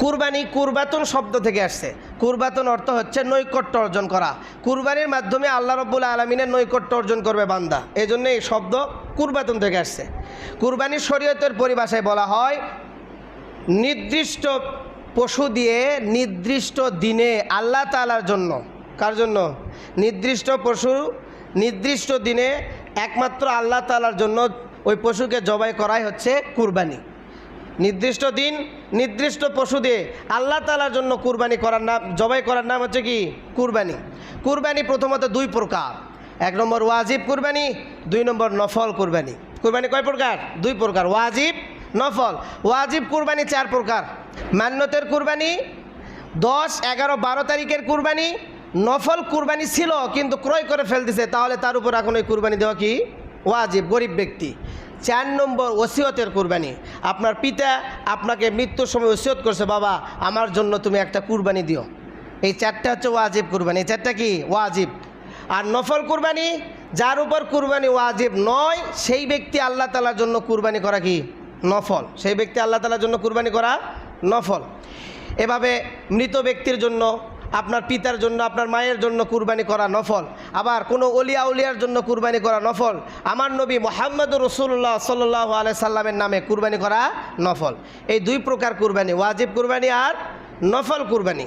কুরবানি কুরবাতুন শব্দ থেকে আসছে। কুরবাতুন অর্থ হচ্ছে নৈকট্য অর্জন করা। কুরবানির মাধ্যমে আল্লাহ রব্বুল আলমিনের নৈকট্য অর্জন করবে বান্দা। এই জন্য এই শব্দ কুরবাতুন থেকে আসছে। কুরবানির শরীয়তের পরিভাষায় বলা হয়, নির্দিষ্ট পশু দিয়ে নির্দিষ্ট দিনে আল্লাহ তালার জন্য। কার জন্য? নির্দিষ্ট পশু নির্দিষ্ট দিনে একমাত্র আল্লাহ তালার জন্য ওই পশুকে জবাই করাই হচ্ছে কুরবানি। নির্দিষ্ট দিন, নির্দিষ্ট পশু দিয়ে আল্লাহ তালার জন্য কুরবানি করার নাম, জবাই করার নাম হচ্ছে কি? কুরবানি। কুরবানি প্রথমত দুই প্রকার। এক নম্বর ওয়াজিব কুরবানি, দুই নম্বর নফল কুরবানি। কুরবানি কয় প্রকার? দুই প্রকার, ওয়াজিব, নফল। ওয়াজিব কুরবানি চার প্রকার। মান্যতের কুরবানি, দশ, এগারো, বারো তারিখের কুরবানি। নফল কুরবানি ছিল, কিন্তু ক্রয় করে ফেলতেছে, তাহলে তার উপর এখন ওই কুরবানি দেওয়া কি? ওয়াজিব, গরিব ব্যক্তি। চার নম্বর ওসিয়তের কুরবানি। আপনার পিতা আপনাকে মৃত্যুর সময় ওসিয়ত করছে, বাবা, আমার জন্য তুমি একটা কুরবানি দিও। এই চারটা হচ্ছে ওয়াজিব কুরবানি। চারটা কি? ওয়াজিব। আর নফল কুরবানি, যার উপর কুরবানি ওয়াজিব নয়, সেই ব্যক্তি আল্লাহ তালার জন্য কুরবানি করা কি? নফল। সেই ব্যক্তি আল্লাহ তালার জন্য কুরবানি করা নফল। এভাবে মৃত ব্যক্তির জন্য আপনার পিতার জন্য, আপনার মায়ের জন্য কুরবানি করা নফল। আবার কোনো অলিয়া উলিয়ার জন্য কুরবানি করা নফল। আমার নবী মোহাম্মদ রসুল্লাহ সাল্লাহ আলাই সাল্লামের নামে কুরবানি করা নফল। এই দুই প্রকার কুরবানি, ওয়াজিব কুরবানি আর নফল কুরবানি।